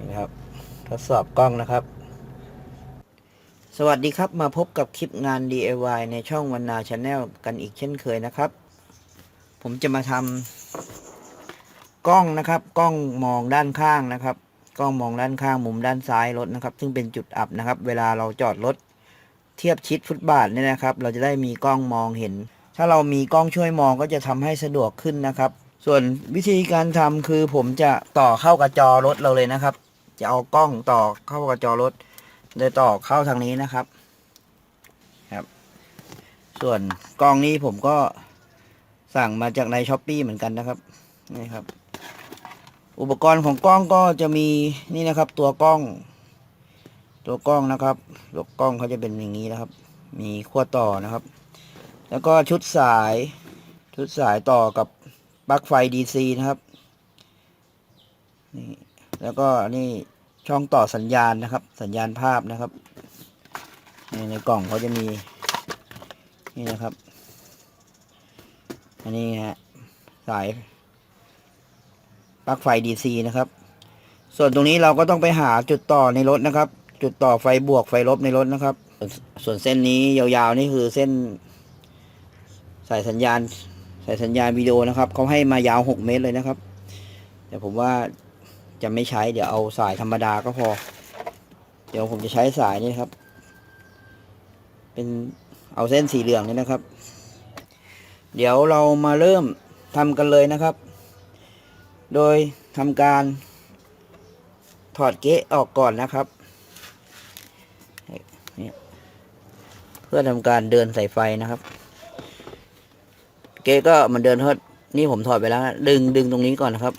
นี่นะครับ ทดสอบกล้องนะครับ สวัสดีครับมาพบกับคลิปงาน DIY ในช่องวันนาชาแนลกันอีกเช่นเคยนะครับ ผมจะมาทำกล้องนะครับ กล้องมองด้านข้างนะครับ กล้องมองด้านข้างมุมด้านซ้ายรถนะครับ ซึ่งเป็นจุดอับนะครับ เวลาเราจอดรถเทียบชิดฟุตบาทเนี่ยนะครับ เราจะได้มีกล้องมองเห็น ถ้าเรามีกล้องช่วยมองก็จะทำให้สะดวกขึ้นนะครับส่วนวิธีการทำคือผมจะต่อเข้ากับจอรถเราเลยนะครับ จะเอากล้องต่อเข้ากับจอรถโดยต่อเข้าทางนี้นะครับ ครับ ส่วนกล้องนี้ผมก็สั่งมาจากในช้อปปีเหมือนกันนะครับนี่ครับ อุปกรณ์ของกล้องก็จะมีนี่นะครับ ตัวกล้อง ตัวกล้องนะครับตัวกล้องเขาจะเป็นอย่างนี้นะครับ มีขั้วต่อนะครับ แล้วก็ชุดสาย ชุดสายต่อกับปลั๊กไฟ DC นะครับนี่แล้วก็นี่ ช่องต่อสัญญาณนะครับ สัญญาณภาพนะครับนี่ในกล่องเขาจะมีนี่นะครับ อันนี้ฮะสายปลั๊กไฟ DC นะครับ ส่วนตรงนี้เราก็ต้องไปหาจุดต่อในรถนะครับ จุดต่อไฟบวกไฟลบในรถนะครับ ส่วนส่วนเส้นนี้ยาวๆนี่คือเส้นสายสัญญาณสายสัญญาณวิดีโอนะครับเขาให้มายาวหกเมตรเลยนะครับ แต่ผมว่า จะไม่ใช้เดี๋ยวเอาสายธรรมดาก็พอ เดี๋ยวผมจะใช้สายนี่ครับ เป็นเอาเส้นสีเหลืองนี่นะครับ เดี๋ยวเรามาเริ่มทำกันเลยนะครับ โดยทำการถอดเกะออกก่อนนะครับ เพื่อทำการเดินสายไฟนะครับ เก๊ก็มันเดินทอดนี่ผมถอดไปแล้ว ดึงดึงตรงนี้ก่อนนะครับ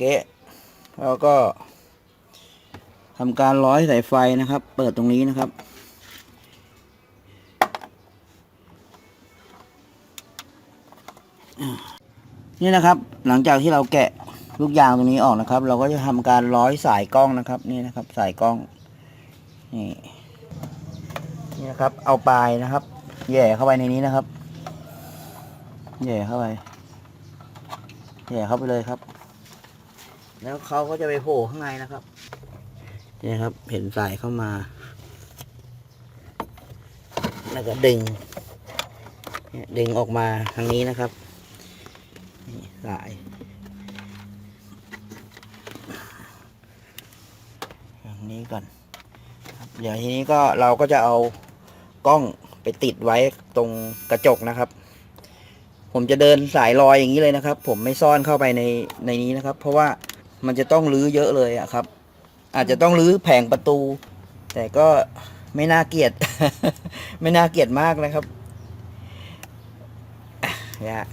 เกะแล้วก็ทำการร้อยสายไฟนะครับ เปิดตรงนี้นะครับ นี่นะครับ หลังจากที่เราแกะลูกยางตรงนี้ออกนะครับ เราก็จะทำการร้อยสายกล้องนะครับ นี่นะครับ สายกล้อง นี่นี่นะครับ เอาปลายนะครับ แย่เข้าไปในนี้นะครับ แย่เข้าไปแย่เข้าไปเลยครับ แล้วเขาก็จะไปโผล่ข้างในนะครับนี่ครับ เห็นสายเข้ามา แล้วก็ดึงเนี่ยดึงออกมาทางนี้นะครับสายอย่างนี้ก่อนเดี๋ยวทีนี้ก็เราก็จะเอากล้องไปติดไว้ตรงกระจกนะครับ ผมจะเดินสายลอยอย่างนี้เลยนะครับ ผมไม่ซ่อนเข้าไปในในนี้นะครับ เพราะว่า มันจะต้องรื้อเยอะเลยอะครับ อาจจะต้องรื้อแผงประตู แต่ก็ไม่น่าเกลียด ไม่น่าเกลียดมากนะครับอะยาก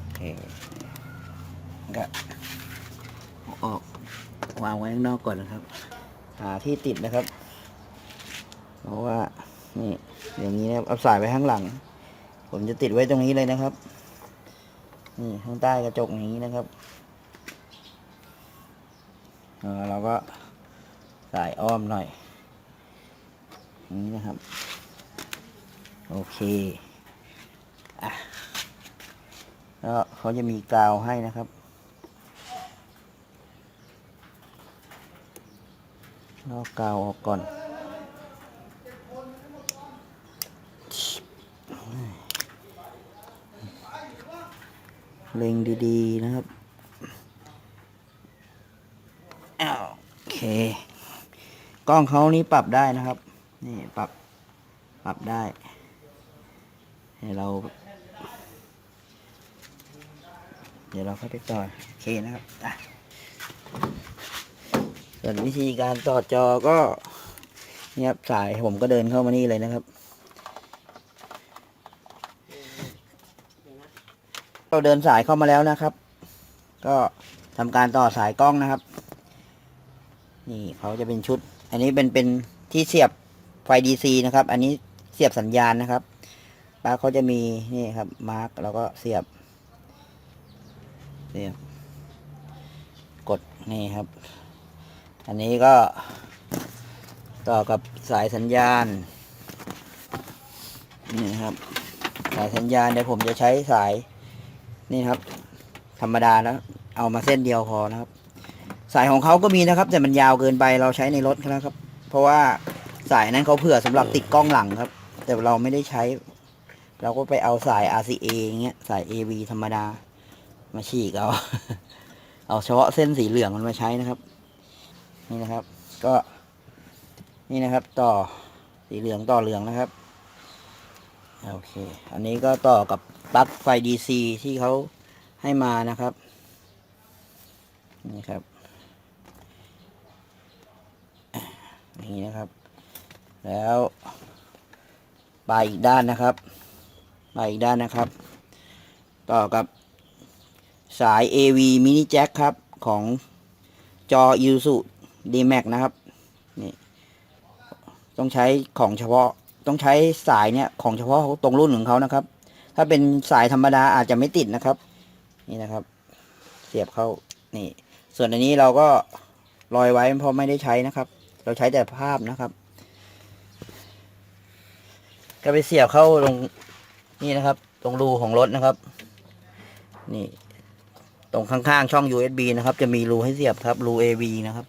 โอเคก็อออกวางไว้ข้างนอกก่อนนะครับ หาที่ติดนะครับ เพราะว่านี่อย่างนี้นะครับเอาสายไว้ข้างหลัง ผมจะติดไว้ตรงนี้เลยนะครับ นี่ข้างใต้กระจกอย่างนี้นะครับ เราก็สายอ้อมหน่อยนี้นะครับ โอเคอะแล้วเขาจะมีกาวให้นะครับลอกกาวออกก่อนเล็งดี ๆ นะครับอ้าวโอเค กล้องเขานี้ปรับได้นะครับ นี่ปรับปรับได้ให้เรา เดี๋ยวเราเข้าไปต่อโอเคนะครับส่วนวิธีการต่อจอก็เนี่ยครับสายผมก็เดินเข้ามานี่เลยนะครับ เราเดินสายเข้ามาแล้วนะครับ ก็ทำการต่อสายกล้องนะครับ นี่เขาจะเป็นชุด อันนี้เป็นเป็นที่เสียบไฟ DC นะครับ อันนี้เสียบสัญญาณนะครับปลั๊กเขาจะมีนี่ครับมาร์กแล้วก็เสียบ เสียบ กดนี่ครับ อันนี้ก็ต่อกับสายสัญญาณ นี่ครับ สายสัญญาณเดี๋ยวผมจะใช้สาย นี่ครับ ธรรมดาแล้ว เอามาเส้นเดียวพอนะครับ สายของเขาก็มีนะครับ แต่มันยาวเกินไปเราใช้ในรถนะครับ เพราะว่าสายนั้นเขาเผื่อสำหรับติดกล้องหลังครับ แต่เราไม่ได้ใช้ เราก็ไปเอาสาย RCA อย่างเงี้ยสาย AV ธรรมดา มาฉีกเอา เอาเฉพาะเส้นสีเหลืองมันมาใช้นะครับ นี่นะครับ ก็นี่นะครับ ต่อสีเหลืองต่อเหลืองนะครับโอเค อันนี้ก็ต่อกับปลั๊กไฟ DC ที่เขาให้มานะครับ นี่ครับ อย่างนี้นะครับ แล้วปลายอีกด้านนะครับปลายอีกด้านนะครับ ต่อกับสาย AV mini jack ครับของจอ i s u D-Max นะครับนี่ต้องใช้ของเฉพาะต้องใช้สายเนี่ยของเฉพาะตรงรุ่นของเขานะครับ ถ้าเป็นสายธรรมดาอาจจะไม่ติดนะครับ นี่นะครับ เสียบเข้านี่ ส่วนอันนี้เราก็ลอยไว้เพราะไม่ได้ใช้นะครับ เราใช้แต่ภาพนะครับ ก็ไปเสียบเข้าตรงนี่นะครับ ตรงรูของรถนะครับ นี่ ตรงข้างๆช่อง USB นะครับ จะมีรูให้เสียบครับรู AV นะครับ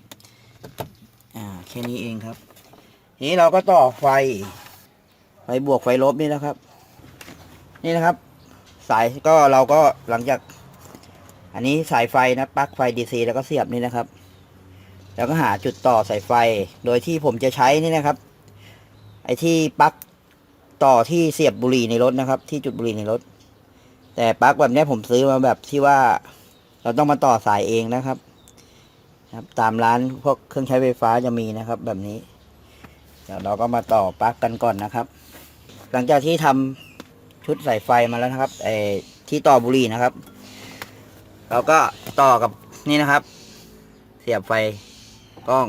อ่าแค่นี้เองครับ ทีนี้เราก็ต่อไฟ ไฟบวกไฟลบนี่นะครับ นี่นะครับ สายก็เราก็หลังจาก อันนี้สายไฟนะปลั๊กไฟ DC แล้วก็เสียบนี่นะครับ แล้วก็หาจุดต่อสายไฟ โดยที่ผมจะใช้นี่นะครับ ไอ้ที่ปลั๊กต่อที่เสียบบุหรี่ในรถนะครับ ที่จุดบุหรี่ในรถ แต่ปลั๊กแบบนี้ผมซื้อมาแบบที่ว่า เราต้องมาต่อสายเองนะครับ ครับ ตามร้านพวกเครื่องใช้ไฟฟ้าจะมีนะครับ แบบนี้ เดี๋ยวเราก็มาต่อปลั๊กกันก่อนนะครับ หลังจากที่ทำชุดสายไฟมาแล้วนะครับไอ้ที่ต่อบุหรี่นะครับ เราก็ต่อกับนี่นะครับ เสียบไฟ กล้อง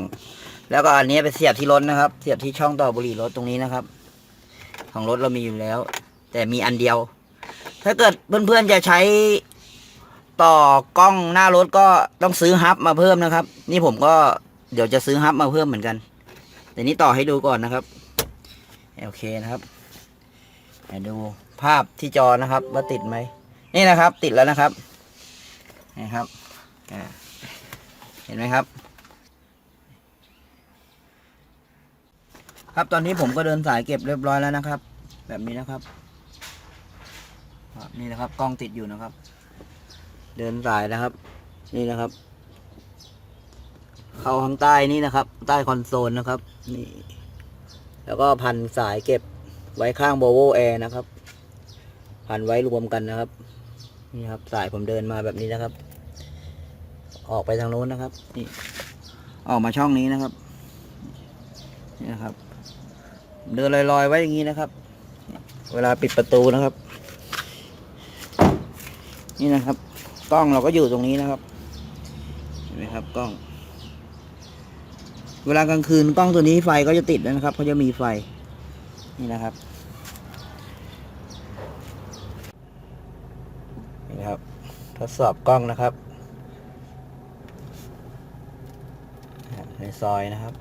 แล้วก็อันนี้ไปเสียบที่รถนะครับ เสียบที่ช่องต่อบุหรี่รถตรงนี้นะครับ ของรถเรามีอยู่แล้ว แต่มีอันเดียว ถ้าเกิดเพื่อนๆจะใช้ต่อกล้องหน้ารถก็ต้องซื้อฮับมาเพิ่มนะครับ นี่ผมก็เดี๋ยวจะซื้อฮับมาเพิ่มเหมือนกัน แต่นี้ต่อให้ดูก่อนนะครับโอเคนะครับดูภาพที่จอนะครับว่าติดไหมนี่นะครับ ติดแล้วนะครับนี่ครับเห็นไหมครับ ครับตอนนี้ผมก็เดินสายเก็บเรียบร้อยแล้วนะครับ แบบนี้นะครับนี่นะครับกล้องติดอยู่นะครับ เดินสายนะครับ นี่นะครับ เข้าข้างใต้นี่นะครับ ใต้คอนโซลนะครับ นี่ แล้วก็พันสายเก็บไว้ข้าง b o v o Air นะครับ พันไว้รวมกันนะครับ นี่ครับ สายผมเดินมาแบบนี้นะครับ ออกไปทางโน้นนะครับ นี่ ออกมาช่องนี้นะครับ นี่นะครับ เดินลอยๆไว้อย่างนี้นะครับ เวลาปิดประตูนะครับ นี่นะครับ กล้องเราก็อยู่ตรงนี้นะครับ เห็นไหมครับกล้อง เวลากลางคืนกล้องตัวนี้ไฟก็จะติดนะครับเขาจะมีไฟ นี่นะครับนี่นะครับ ทดสอบกล้องนะครับ ในซอยนะครับ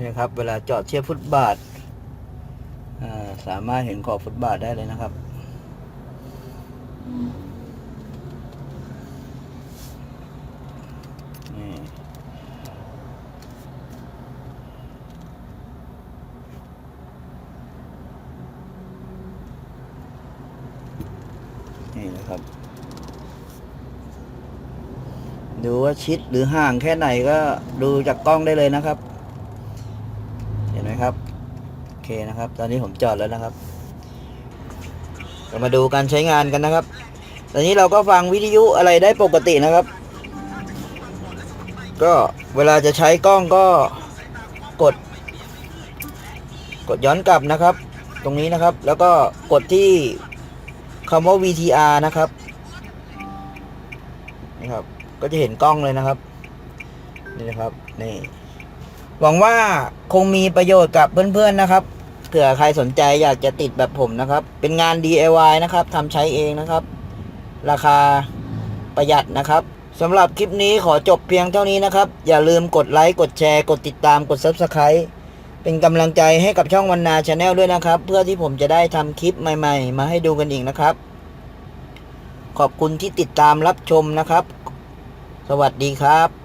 นี่นะครับ เวลาจอดเทียบฟุตบาทสามารถเห็นขอบฟุตบาทได้เลยนะครับ นี่นี่นะครับ ดูว่าชิดหรือห่างแค่ไหนก็ดูจากกล้องได้เลยนะครับ เห็นไหมครับ โอ เคนะครับ ตอนนี้ผมจอดแล้วนะครับเรามาดูการใช้งานกันนะครับ ตอนนี้เราก็ฟังวิทยุอะไรได้ปกตินะครับ ก็เวลาจะใช้กล้องก็กด กดย้อนกลับนะครับ ตรงนี้นะครับ แล้วก็กดที่คำว่า VTR นะครับนี่ครับ ก็จะเห็นกล้องเลยนะครับ นี่นะครับ นี่ หวังว่าคงมีประโยชน์กับเพื่อนๆนะครับ เผื่อใครสนใจอยากจะติดแบบผมนะครับ เป็นงาน DIY นะครับทำใช้เองนะครับ ราคาประหยัดนะครับสำหรับคลิปนี้ขอจบเพียงเท่านี้นะครับ อย่าลืมกดไลค์ กดแชร์ กดติดตาม กด Subscribe เป็นกำลังใจให้กับช่องวันนาชาแนลด้วยนะครับ เพื่อที่ผมจะได้ทำคลิปใหม่ ๆ มาให้ดูกันอีกนะครับ ขอบคุณที่ติดตามรับชมนะครับ สวัสดีครับ